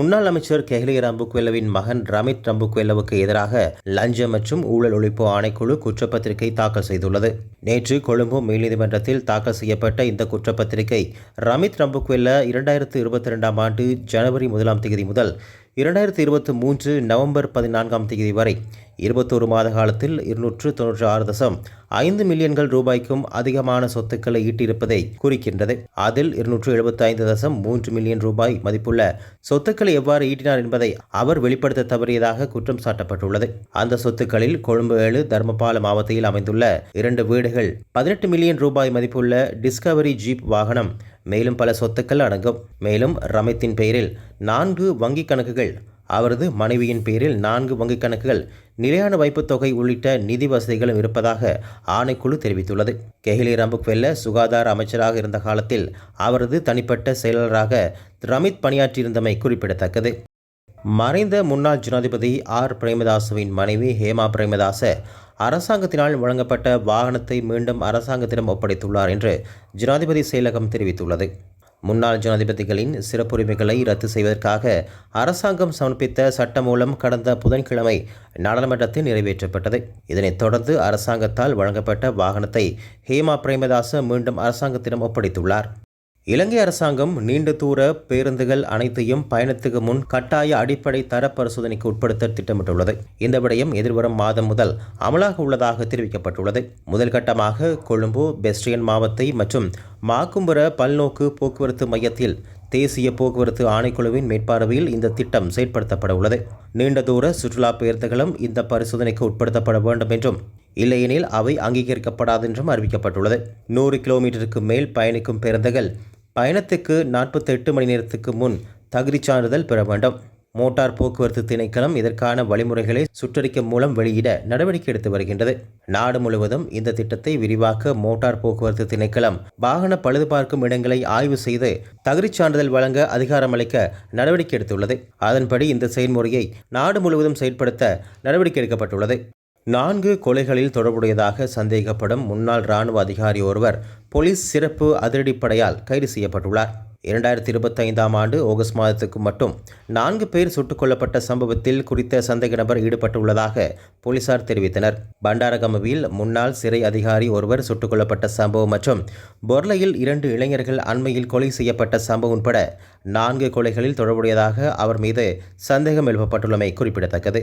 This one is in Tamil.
முன்னாள் அமைச்சர் கெஹ்லி ரம்புக்வெல்லவின் மகன் ரமித் ரம்புக்வெல்லவுக்கு எதிராக லஞ்சம் மற்றும் ஊழல் ஒழிப்பு ஆணைக்குழு குற்றப்பத்திரிகை தாக்கல் செய்துள்ளது. நேற்று கொழும்பு மேல்நீதிமன்றத்தில் தாக்கல் செய்யப்பட்ட இந்த குற்றப்பத்திரிகை ரமித் ரம்புக்வெல்ல இரண்டாயிரத்து இருபத்தி ரெண்டாம் ஆண்டு ஜனவரி முதலாம் தேதி முதல் இரண்டாயிரத்தி இருபத்தி மூன்று நவம்பர் பதினான்காம் தேதி வரை இருபத்தோரு மாத காலத்தில் இருநூற்று தொன்னூற்றி ஆறு தசம் ஐந்து மில்லியன்கள் ரூபாய்க்கும் அதிகமான சொத்துக்களை ஈட்டியிருப்பதை குறிக்கின்றது. அதில் இருநூற்று எழுபத்தி ஐந்து தசம் மூன்று மில்லியன் ரூபாய் மதிப்புள்ள சொத்துக்களை எவ்வாறு ஈட்டினார் என்பதை அவர் வெளிப்படுத்த தவறியதாக குற்றம் சாட்டப்பட்டுள்ளது. அந்த சொத்துக்களில் கொழும்பு ஏழு தர்மபால மாவட்டத்தில் அமைந்துள்ள இரண்டு வீடுகள் பதினெட்டு மில்லியன் ரூபாய் மதிப்புள்ள டிஸ்கவரி ஜீப் வாகனம் மேலும் பல சொத்துக்கள் அடங்கும். மேலும் ரமித்தின் பெயரில் நான்கு வங்கிக் கணக்குகள் அவரது மனைவியின் பேரில் நான்கு வங்கிக் கணக்குகள் நிலையான வைப்புத் தொகை உள்ளிட்ட நிதி வசதிகளும் இருப்பதாக ஆணைக்குழு தெரிவித்துள்ளது. கெஹிலி ரம்புக்வெல்ல சுகாதார அமைச்சராக இருந்த காலத்தில் அவரது தனிப்பட்ட செயலாளராக ரமித் பணியாற்றியிருந்தமை குறிப்பிடத்தக்கது. மறைந்த முன்னாள் ஜனாதிபதி ஆர். பிரேமதாசுவின் மனைவி ஹேமா பிரேமதாச அரசாங்கத்தினால் வழங்கப்பட்ட வாகனத்தை மீண்டும் அரசாங்கத்திடம் ஒப்படைத்துள்ளார் என்று ஜனாதிபதி செயலகம் தெரிவித்துள்ளது. முன்னாள் ஜனாதிபதிகளின் சிறப்புரிமைகளை ரத்து செய்வதற்காக அரசாங்கம் சமர்ப்பித்த சட்டமூலம் கடந்த புதன்கிழமை நாடாளுமன்றத்தில் நிறைவேற்றப்பட்டது. இதனைத் தொடர்ந்து அரசாங்கத்தால் வழங்கப்பட்ட வாகனத்தை ஹேமா பிரேமதாச மீண்டும் அரசாங்கத்திடம் ஒப்படைத்துள்ளார். இலங்கை அரசாங்கம் நீண்ட தூர பேருந்துகள் அனைத்தையும் பயணத்துக்கு முன் கட்டாய அடிப்படை தர பரிசோதனைக்கு உட்படுத்த திட்டமிட்டுள்ளது. இந்த விடயம் எதிர்வரும் மாதம் முதல் அமலாக உள்ளதாக தெரிவிக்கப்பட்டுள்ளது. முதல் கட்டமாக கொழும்பு பெஸ்டியன் மாவத்தை மற்றும் மாக்கும்புர பல்நோக்கு போக்குவரத்து மையத்தில் தேசிய போக்குவரத்து ஆணைக்குழுவின் மேற்பார்வையில் இந்த திட்டம் செயற்படுத்தப்பட உள்ளது நீண்ட தூர சுற்றுலா பேருந்துகளும் இந்த பரிசோதனைக்கு உட்படுத்தப்பட வேண்டும் என்றும் இல்லையெனில் அவை அங்கீகரிக்கப்படாது என்றும் அறிவிக்கப்பட்டுள்ளது. நூறு கிலோமீட்டருக்கு மேல் பயணிக்கும் பேருந்துகள் பயணத்துக்கு நாற்பத்தெட்டு மணி நேரத்துக்கு முன் தகுதிச் சான்றிதழ் பெற வேண்டும். மோட்டார் போக்குவரத்து திணைக்களம் இதற்கான வழிமுறைகளை சுற்றறிக்கை மூலம் வெளியிட நடவடிக்கை எடுத்து வருகின்றது. நாடு முழுவதும் இந்த திட்டத்தை விரிவாக்க மோட்டார் போக்குவரத்து திணைக்களம் வாகன பழுது பார்க்கும் இடங்களை ஆய்வு செய்து தகுதிச் சான்றிதழ் வழங்க அதிகாரமளிக்க நடவடிக்கை எடுத்துள்ளது. அதன்படி இந்த செயல்முறையை நாடு முழுவதும் செயல்படுத்த நடவடிக்கை எடுக்கப்பட்டுள்ளது. நான்கு கொலைகளில் தொடர்புடையதாக சந்தேகப்படும் முன்னாள் இராணுவ அதிகாரி ஒருவர் போலீஸ் சிறப்பு அதிரடிப்படையால் கைது செய்யப்பட்டுள்ளார். இரண்டாயிரத்தி இருபத்தைந்தாம் ஆண்டு ஆகஸ்ட் மாதத்துக்கு மட்டும் நான்கு பேர் சுட்டுக் கொல்லப்பட்ட சம்பவத்தில் குறித்த சந்தேக நபர் ஈடுபட்டுள்ளதாக போலீசார் தெரிவித்தனர். பண்டாரகமவில் முன்னாள் சிறை அதிகாரி ஒருவர் சுட்டுக் கொல்லப்பட்ட சம்பவம் மற்றும் பொர்லையில் இரண்டு இளைஞர்கள் அண்மையில் கொலை செய்யப்பட்ட சம்பவம் உட்பட நான்கு கொலைகளில் தொடர்புடையதாக அவர் மீது சந்தேகம் எழுப்பப்பட்டுள்ளமை குறிப்பிடத்தக்கது.